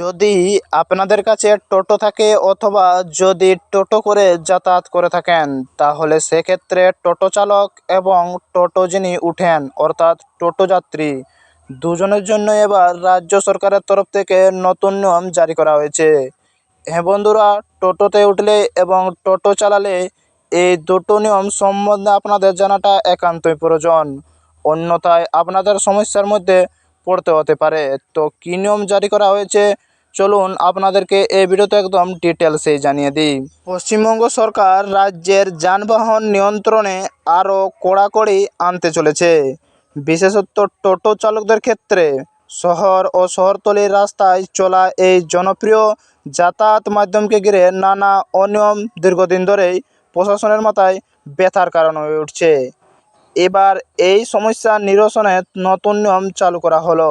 যদি আপনাদের কাছে টোটো থাকে অথবা যদি টোটো করে যাতায়াত করে থাকেন, তাহলে সেক্ষেত্রে টোটো চালক এবং টোটো যিনি উঠেন, অর্থাৎ টোটো যাত্রী, দুজনের জন্য এবার রাজ্য সরকারের তরফ থেকে নতুন নিয়ম জারি করা হয়েছে। হ্যাঁ বন্ধুরা, টোটোতে উঠলে এবং টোটো চালালে এই দুটো নিয়ম সম্বন্ধে আপনাদের জানাটা একান্তই প্রয়োজন। অন্যথায় আপনাদের সমস্যার মধ্যে পড়তে হতে পারে। তো কী নিয়ম জারি করা হয়েছে? চলুন আপনাদেরকে এই ভিডিওতে একদম ডিটেলসেই জানিয়ে দিই। পশ্চিমবঙ্গ সরকার রাজ্যের যানবাহন নিয়ন্ত্রণে আরও কড়াকড়ি আনতে চলেছে। বিশেষত টোটো চালকদের ক্ষেত্রে শহর ও শহরতলির রাস্তায় চলা এই জনপ্রিয় যাতায়াত মাধ্যমকে ঘিরে নানা অনিয়ম দীর্ঘদিন ধরেই প্রশাসনের মাথায় ব্যথার কারণ হয়ে উঠছে। এবার এই সমস্যা নিরসনে নতুন নিয়ম চালু করা হলো।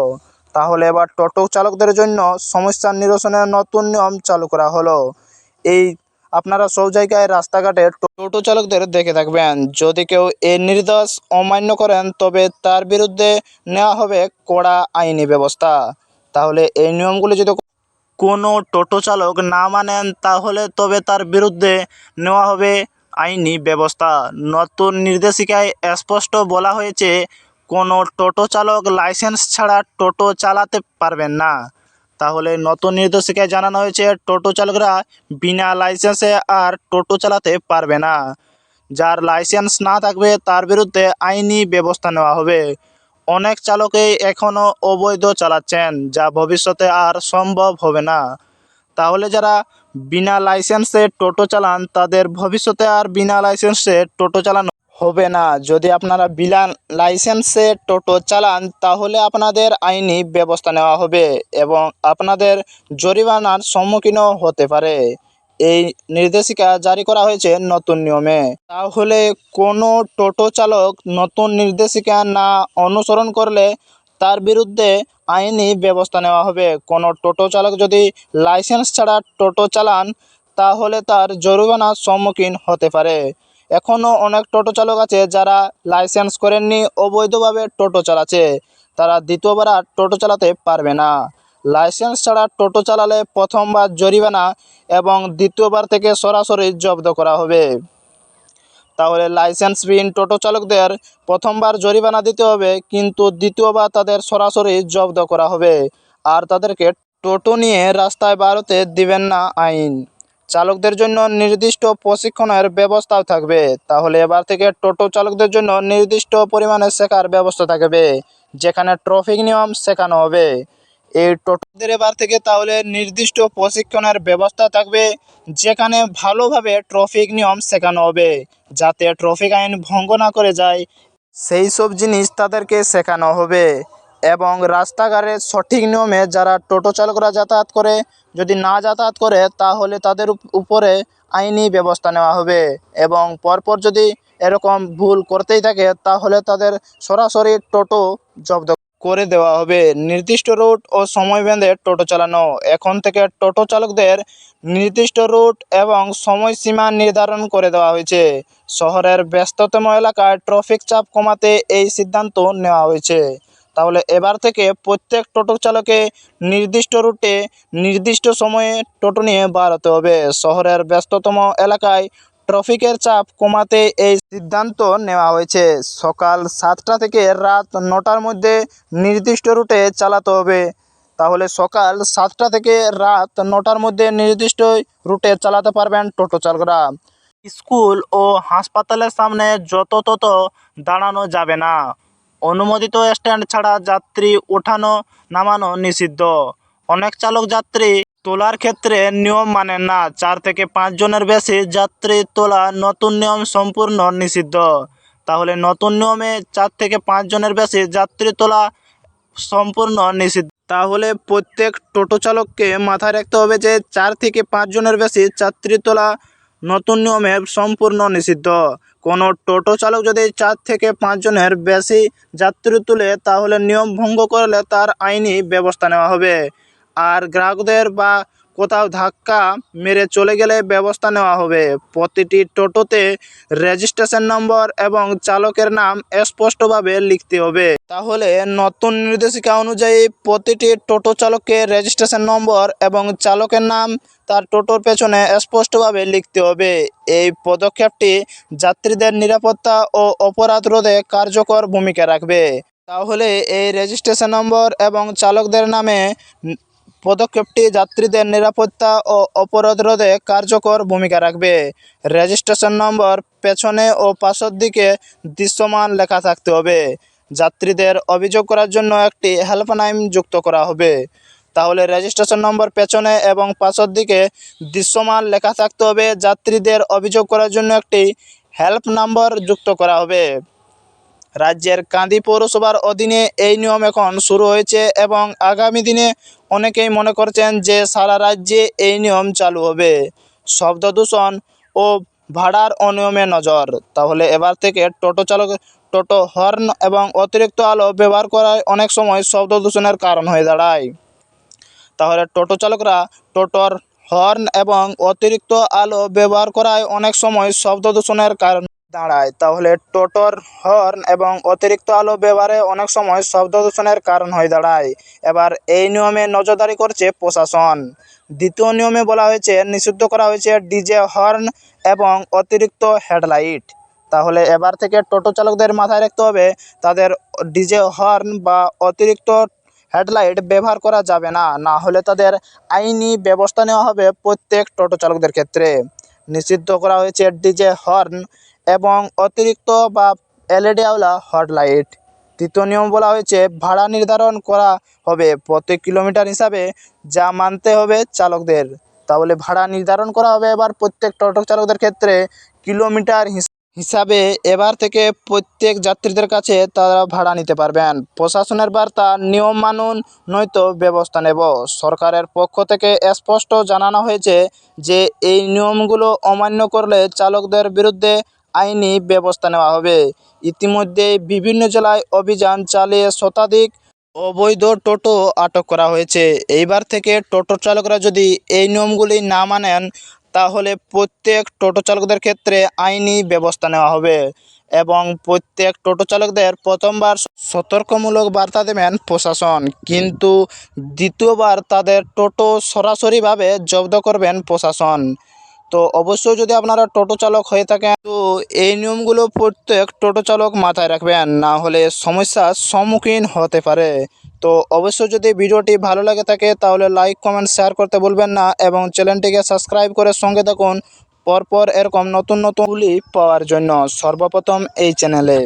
তাহলে এবার টোটো চালকদের জন্য সমস্যা নিরসনের নতুন নিয়ম চালু করা হলো। এই আপনারা সব জায়গায় রাস্তাঘাটে টোটো চালকদের দেখে থাকবেন। যদি কেউ এই নির্দেশ অমান্য করেন, তবে তার বিরুদ্ধে নেওয়া হবে কড়া আইনি ব্যবস্থা। তাহলে এই নিয়মগুলি যদি কোনো টোটো চালক না মানেন, তাহলে তবে তার বিরুদ্ধে নেওয়া হবে আইনি ব্যবস্থা। নতুন নির্দেশিকায় স্পষ্ট বলা হয়েছে কোনো টোটো চালক লাইসেন্স ছাড়া টোটো চালাতে পারবেন না। তাহলে নতুন নির্দেশিকায় জানানো হয়েছে, টোটো চালকরা বিনা লাইসেন্সে আর টোটো চালাতে পারবে না। যার লাইসেন্স না থাকবে, তার বিরুদ্ধে আইনি ব্যবস্থা নেওয়া হবে। অনেক চালকই এখনও অবৈধ চালাচ্ছেন, যা ভবিষ্যতে আর সম্ভব হবে না। তাহলে যারা বিনা লাইসেন্সে টোটো চালান, তাদের ভবিষ্যতে আর বিনা লাইসেন্সে টোটো চালানো হবে না। যদি আপনারা বিনা লাইসেন্সে টোটো চালান, তাহলে আপনাদের আইনি ব্যবস্থা নেওয়া হবে এবং আপনাদের জরিমানার সম্মুখীনও হতে পারে। এই নির্দেশিকা জারি করা হয়েছে নতুন নিয়মে। তাহলে কোনো টোটো চালক নতুন নির্দেশিকা না অনুসরণ করলে তার বিরুদ্ধে আইনি ব্যবস্থা নেওয়া হবে। কোনো টোটো চালক যদি লাইসেন্স ছাড়া টোটো চালান, তাহলে তার জরিমানার সম্মুখীন হতে পারে। এখনও অনেক টোটো চালক আছে যারা লাইসেন্স করেননি, অবৈধভাবে টোটো চালাচ্ছে। তারা দ্বিতীয়বার আর টোটো চালাতে পারবে না। লাইসেন্স ছাড়া টোটো চালালে প্রথমবার জরিমানা এবং দ্বিতীয়বার থেকে সরাসরি জব্দ করা হবে। তাহলে লাইসেন্সবিহীন টোটো চালকদের প্রথমবার জরিমানা দিতে হবে, কিন্তু দ্বিতীয়বার তাদের সরাসরি জব্দ করা হবে। আর তাদেরকে টোটো নিয়ে রাস্তায় বাড়তে দিবেন না আইন। চালকদের জন্য নির্দিষ্ট প্রশিক্ষণের ব্যবস্থাও থাকবে। তাহলে এবার থেকে টোটো চালকদের জন্য নির্দিষ্ট পরিমাণে শেখার ব্যবস্থা থাকবে, যেখানে ট্রাফিক নিয়ম শেখানো হবে। এই টোটোদের এবার থেকে তাহলে নির্দিষ্ট প্রশিক্ষণের ব্যবস্থা থাকবে, যেখানে ভালোভাবে ট্রাফিক নিয়ম শেখানো হবে, যাতে ট্রাফিক আইন ভঙ্গ না করে যায়। সেই সব জিনিস তাদেরকে শেখানো হবে। এবং রাস্তাঘাটে সঠিক নিয়মে যারা টোটো চালকরা যাতায়াত করে, যদি না যাতায়াত করে, তাহলে তাদের উপরে আইনি ব্যবস্থা নেওয়া হবে। এবং পরপর যদি এরকম ভুল করতেই থাকে, তাহলে তাদের সরাসরি টোটো জব্দ করে দেওয়া হবে। নির্দিষ্ট রুট ও সময় বেঁধে টোটো চালানো। এখন থেকে টোটো চালকদের নির্দিষ্ট রুট এবং সময়সীমা নির্ধারণ করে দেওয়া হয়েছে। শহরের ব্যস্ততম এলাকায় ট্রাফিক চাপ কমাতে এই সিদ্ধান্ত নেওয়া হয়েছে। তাহলে এবার থেকে প্রত্যেক টোটো চালকে নির্দিষ্ট রুটে, নির্দিষ্ট সময়ে টোটো নিয়ে বার হতে হবে। শহরের ব্যস্ততম এলাকায় ট্রাফিকের চাপ কমাতে এই সিদ্ধান্ত নেওয়া হয়েছে। সকাল সাতটা থেকে রাত নটার মধ্যে নির্দিষ্ট রুটে চালাতে হবে। তাহলে সকাল সাতটা থেকে রাত নটার মধ্যে নির্দিষ্ট রুটে চালাতে পারবেন টোটো চালকরা। স্কুল ও হাসপাতালের সামনে যত তত দাঁড়ানো যাবে না। অনুমোদিত স্ট্যান্ড ছাড়া যাত্রী ওঠানো নামানো নিষিদ্ধ। অনেক চালক যাত্রী তোলার ক্ষেত্রে নিয়ম মানেন না, চার থেকে পাঁচ জনের বেশি যাত্রী তোলা নতুন নিয়ম সম্পূর্ণ নিষিদ্ধ। তাহলে নতুন নিয়মে চার থেকে পাঁচ জনের বেশি যাত্রী তোলা সম্পূর্ণ নিষিদ্ধ। তাহলে প্রত্যেক টোটো চালককে মাথায় রাখতে হবে যে চার থেকে পাঁচ জনের বেশি যাত্রী তোলা নতুন নিয়মে সম্পূর্ণ নিষিদ্ধ। কোনো টোটো চালক যদি চার থেকে পাঁচজনের বেশি যাত্রী তুলে, তাহলে নিয়ম ভঙ্গ করলে তার আইনি ব্যবস্থা নেওয়া হবে। আর গ্রাহকদের বা কোথাও ধাক্কা মেরে চলে গেলে ব্যবস্থা নেওয়া হবে। প্রতিটি টোটোতে রেজিস্ট্রেশন নম্বর এবং চালকের নাম স্পষ্টভাবে লিখতে হবে। তাহলে নতুন নির্দেশিকা অনুযায়ী প্রতিটি টোটো চালককে রেজিস্ট্রেশন নম্বর এবং চালকের নাম তার টোটোর পেছনে স্পষ্টভাবে লিখতে হবে। এই পদক্ষেপটি যাত্রীদের নিরাপত্তা ও অপরাধ রোধে কার্যকর ভূমিকা রাখবে। তাহলে এই রেজিস্ট্রেশন নম্বর এবং চালকদের নামে পদক্ষেপটি যাত্রীদের নিরাপত্তা ও অপরাধ রোধে কার্যকর ভূমিকা রাখবে। রেজিস্ট্রেশন নম্বর, পেছনে ও পাশের দিকে দৃশ্যমান লেখা থাকতে হবে। যাত্রীদের অভিযোগ করার জন্য একটি হেল্পলাইন যুক্ত করা হবে। তাহলে রেজিস্ট্রেশন নম্বর, পেছনে এবং পাশের দিকে দৃশ্যমান লেখা থাকতে হবে। যাত্রীদের অভিযোগ করার জন্য একটি হেল্প নাম্বার যুক্ত করা হবে। রাজ্যের কান্দি পৌরসভার অধীনে এই নিয়ম এখন শুরু হয়েছে এবং আগামী দিনে অনেকেই মনে করছেন যে সারা রাজ্যে এই নিয়ম চালু হবে। শব্দ দূষণ ও ভাড়ার অনিয়মে নজর। তাহলে এবার থেকে টোটো চালক, টোটো হর্ন এবং অতিরিক্ত আলো ব্যবহার করায় অনেক সময় শব্দ দূষণের কারণ হয়ে দাঁড়ায়। তাহলে টোটো চালকরা টোটোর হর্ন এবং অতিরিক্ত আলো ব্যবহার করায় অনেক সময় শব্দ দূষণের কারণ দাঁড়ায়। তাহলে টোটোর হর্ন এবং অতিরিক্ত আলো ব্যবহারে অনেক সময় শব্দ দূষণের কারণ হয়ে দাঁড়ায়। এবার এই নিয়মে নজরদারি করছে প্রশাসন। দ্বিতীয় নিয়মে বলা হয়েছে, নিষিদ্ধ করা হয়েছে ডিজে হর্ন এবং অতিরিক্ত হেডলাইট। তাহলে এবার থেকে টোটো চালকদের মাথায় রাখতে হবে, তাদের ডিজে হর্ন বা অতিরিক্ত হেডলাইট ব্যবহার করা যাবে না। না হলে তাদের আইনি ব্যবস্থা নেওয়া হবে প্রত্যেক টোটো চালকদের ক্ষেত্রে। নিষিদ্ধ করা হয়েছে ডিজে হর্ন এবং অতিরিক্ত বা এলইডি আওলা হটলাইট। তৃতীয় নিয়ম বলা হয়েছে, ভাড়া নির্ধারণ করা হবে প্রতি কিলোমিটার হিসাবে যা মানতে হবে চালকদের। তাহলে ভাড়া নির্ধারণ করা হবে এবার প্রত্যেক টোটো চালকদের ক্ষেত্রে কিলোমিটার হিস- হিসাবে এবার থেকে প্রত্যেক যাত্রীদের কাছে তারা ভাড়া নিতে পারবেন। প্রশাসনের বার্তা, নিয়ম মানুন, নয়তো ব্যবস্থা নেব। সরকারের পক্ষ থেকে স্পষ্ট জানানো হয়েছে যে, এই নিয়মগুলো অমান্য করলে চালকদের বিরুদ্ধে আইনি ব্যবস্থা নেওয়া হবে। ইতিমধ্যে বিভিন্ন জেলায় অভিযান চালিয়ে শতাধিক অবৈধ টোটো আটক করা হয়েছে। এইবার থেকে টোটো চালকরা যদি এই নিয়মগুলি না মানেন, তাহলে প্রত্যেক টোটো চালকদের ক্ষেত্রে আইনি ব্যবস্থা নেওয়া হবে এবং প্রত্যেক টোটো চালকদের প্রথমবার সতর্কমূলক বার্তা দেবেন প্রশাসন। কিন্তু দ্বিতীয়বার তাদের টোটো সরাসরিভাবে জব্দ করবেন প্রশাসন। তো অবশ্যই যদি আপনারা টোটো চালক হয়ে থাকেন, তো এই নিয়মগুলো প্রত্যেক টোটো চালক মাথায় রাখবেন। না হলে সমস্যার সম্মুখীন হতে পারে। তো অবশ্যই যদি ভিডিওটি ভালো লাগে থাকে, তাহলে লাইক, কমেন্ট, শেয়ার করতে বলবেন না এবং চ্যানেলটিকে সাবস্ক্রাইব করে সঙ্গে থাকুন। পরপর এরকম নতুন নতুনগুলি পাওয়ার জন্য সর্বপ্রথম এই চ্যানেলে।